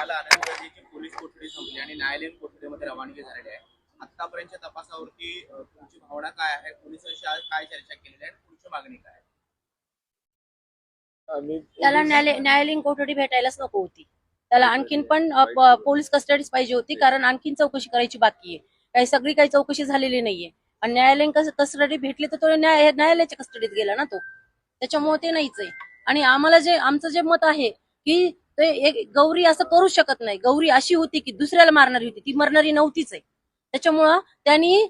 काल आनंद गर्दीची पोलीस कोठडी संपली आणि न्यायालयीन कोठडीमध्ये रवानगी झालेली आहे. आतापर्यंतच्या तपासावरती तुमची भावना काय आहे? पोलिसांशी आज काय चर्चा केलेली आहे? पुढची मागणी काय त्याला न्यायालय न्यायालयीन कोठडी भेटायलाच नको होती. त्याला आणखीन पण पोलीस कस्टडीच पाहिजे होती कारण आणखीन चौकशी करायची बाकी आहे. काही सगळी काही चौकशी झालेली नाहीये. आणि न्यायालयीन कस- कस्टडी भेटली तर तो न्याय न्यायालयाच्या कस्टडीत गेला ना तो. त्याच्यामुळे ते नाहीच आहे. आणि आम्हाला जे आमचं जे मत आहे की तर एक गौरी असं करू शकत नाही. गौरी अशी होती की दुसऱ्याला मारणारी होती. ती मरणारी नव्हतीच आहे. त्याच्यामुळं त्यांनी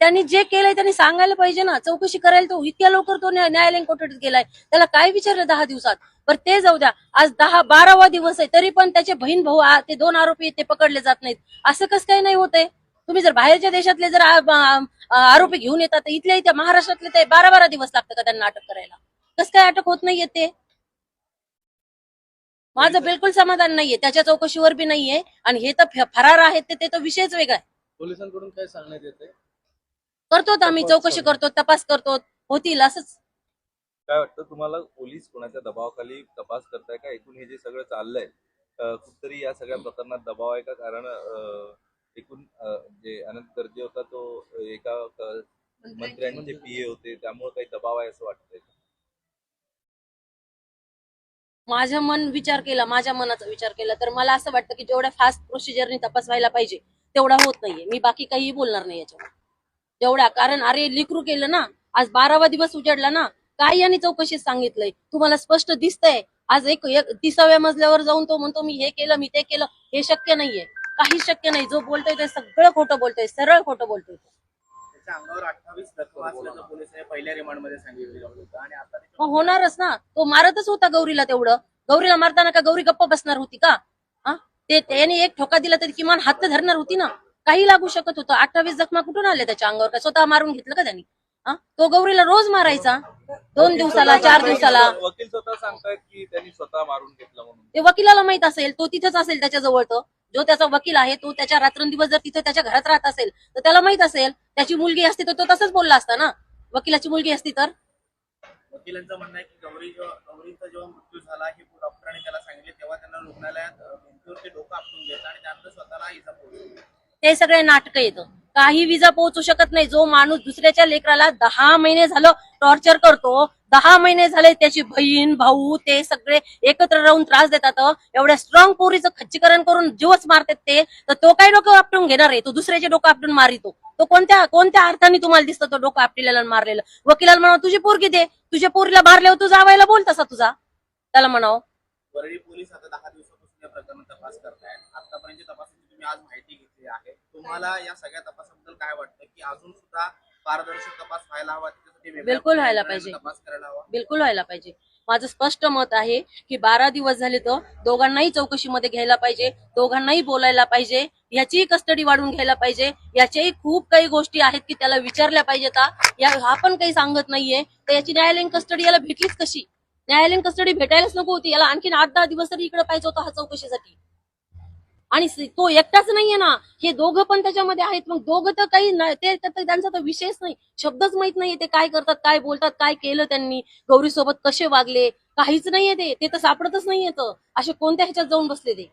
त्यांनी जे केलंय त्यांनी सांगायला पाहिजे ना. चौकशी करायला तो इतक्या लवकर तो न्याय- न्यायालयीन कोठडीत गेलाय. त्याला काय विचारलं दहा दिवसात? पण ते जाऊ द्या. आज दहा बारावा दिवस आहे. तरी पण त्याचे बहीण भाऊ ते दोन आरोपी ते पकडले जात नाहीत. असं कसं काही नाही होतंय? तुम्ही जर बाहेरच्या देशातले जर आरोपी घेऊन येतात तर इथल्या इथे महाराष्ट्रातले ते बारा बारा दिवस लागतं का त्यांना अटक करायला? कसं काय अटक होत नाहीये ते? माझं बिलकुल समाधान नाहीये. त्याच्या चौकशीवर बी नाहीये. आणि हे तर फरार आहेत ते- ते तर विषयच वेगळा आहे. पोलिसांकडून काय सांगण्यात येते करतो आम्ही चौकशी. करतो तपास करतो होतील असंच. काय वाटतं तुम्हाला पोलीस कोणाच्या दबावाखाली तपास करताय का? एकूण हे जे सगळं चाललंय कुठतरी या सगळ्या प्रकरणात दबाव आहे का? कारण एकूण जे अनंत गर्जे होता तो एका मंत्र्यांचे पीए होते त्यामुळे काही दबाव आहे असं वाटतंय माझं मन विचार केला माझ्या मनाचा विचार केला तर मला असं वाटतं की जेवढ्या फास्ट प्रोसिजरने तपास व्हायला पाहिजे तेवढा होत नाहीये. मी बाकी काही बोलणार नाही याच्यावर. जेवढ्या कारण अरे लिकरू केलं ना आज बारावा दिवस उजाडला ना काय यांनी चौकशीत सांगितलंय. तुम्हाला स्पष्ट दिसतंय आज एक तिसाव्या मजल्यावर जाऊन तो म्हणतो मी हे केलं मी ते केलं. हे शक्य नाहीये. काही शक्य नाही. जो बोलतोय ते सगळं खोटं बोलतोय सरळ खोटं बोलतोय त्याच्या अंगावर अठ्ठावीस जखमा असल्याचं पोलिसांनी पहिल्या रिमांडमध्ये सांगितलेलं होतं. आणि आता मग होणारच ना. तो मारतच होता गौरीला तेवढं. गौरीला मारताना का गौरी गप्प बसणार होती का? हा? ते त्याने एक ठोका दिला तरी किमान हात तर धरणार होती ना. काही लागू शकत होतं. अठ्ठावीस जखमा कुठून आल्या त्याच्या अंगावर? का स्वतः मारून घेतलं का त्यांनी? हा? तो गौरीला रोज मारायचा. दोन दिवसाला चार दिवसाला. वकील स्वतः सांगतायत की त्यांनी स्वतः मारून घेतलं म्हणून. ते वकिलाला माहीत असेल. तो तिथंच असेल त्याच्याजवळ तो. जो त्याचा वकील आहे तो त्याच्या रात्रंदिवस जर तिथे त्याच्या घरात राहत असेल तर त्याला माहीत असेल त्याची मुलगी असती तर तो तसंच बोलला असता ना? वकिलाची मुलगी असती तर? वकिलांचं म्हणणं आहे की गौरी गौरीचा जेव्हा मृत्यू झाला हे डॉक्टरांनी त्याला सांगितले तेव्हा त्यांना रुग्णालयात भिंतीवरती डोकं आपटून घेतलं आणि त्यानंतर स्वतःला इजा पोहोचली ते सगळे नाटकं येतं. काही विजा पोहोचू शकत नाही. जो माणूस दुसऱ्याच्या लेकराला दहा महिने झालं टॉर्चर करतो दहा महिने झाले त्याची बहीण भाऊ ते सगळे एकत्र राहून त्रास देतात. एवढ्या स्ट्रॉंग पोरीचं खच्चीकरण करून जीवच मारतात ते. तर तो काय डोकं आपटून घेणार आहे? तो दुसऱ्याचे डोकं आपटून मारितो. तो कोणत्या कोणत्या अर्थाने तुम्हाला दिसतो तो डोकं आपटलेला मारलेलं? वकिलाला म्हणावं तुझी पोरगी दे. तुझ्या पोरीला मारल्यावर तू जावायला बोल तसा तुझा. त्याला म्हणावं पोलीस आता दहा दिवसापासून या तपास करतायत. आतापर्यंत तुम्ही आज माहिती घेतली आहे. तुम्हाला या सगळ्या तपासाबद्दल काय वाटतं की अजून सुद्धा पारदर्शक तपास व्हायला हवा त्याच्यासाठी बिलकुल व्हायला पाहिजे. तपास करायला हवा? बिलकुल व्हायला पाहिजे. माझं स्पष्ट मत आहे की बारा दिवस झाले तर दोघांनाही चौकशीमध्ये घ्यायला पाहिजे दोघांनाही बोलायला पाहिजे याचीही कस्टडी वाढवून घ्यायला पाहिजे याच्याही खूप काही गोष्टी आहेत की त्याला विचारल्या पाहिजेत हा. या हा पण काही सांगत नाहीये. तर याची न्यायालयीन कस्टडी याला भेटलीच कशी? न्यायालयीन कस्टडी भेटायलाच नको होती. याला आणखीन आठ दहा दिवस तरी इकडे पाहिजे होता हा चौकशीसाठी. आणि तो एकटाच नाहीये ना. हे दोघं पण त्याच्यामध्ये आहेत. मग दोघं तर काही ते त्यांचा तर विषयच नाही. शब्दच माहीत नाहीये ते काय करतात काय बोलतात काय केलं त्यांनी. गौरी सोबत कसे वागले? काहीच नाहीये ते. ते तर सापडतच नाहीये तर. असे कोणत्या ह्याच्यात जाऊन बसले ते?